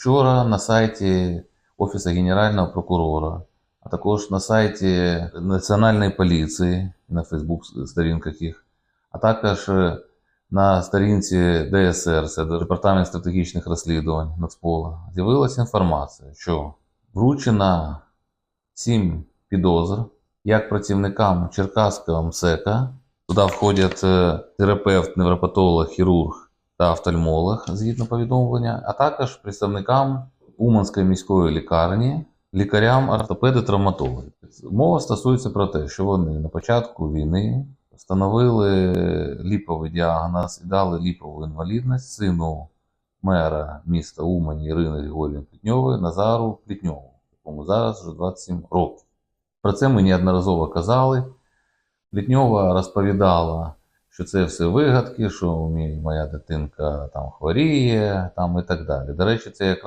Вчора на сайті Офісу Генерального прокурора, а також на сайті Національної поліції, на Фейсбук сторінках їх, а також е, на сторінці ДСР, це Департамент стратегічних розслідувань Нацпола, з'явилася інформація, що вручена сім підозр як працівникам Черкаського МСЕКа. Туди входять е, терапевт, невропатолог, хірург та офтальмолог, згідно повідомлення, а також представникам Уманської міської лікарні, лікарям, ортопеди, травматологи. Мова стосується про те, що вони на початку війни встановили ліповий діагноз і дали ліпову інвалідність сину мера міста Умані Ірини Григорівни Плітньової Назару Плітньову, якому зараз вже 27 років. Про це ми неодноразово казали. Плітньова розповідала, що це все вигадки, що моя дитинка там хворіє, там і так далі. До речі, це якраз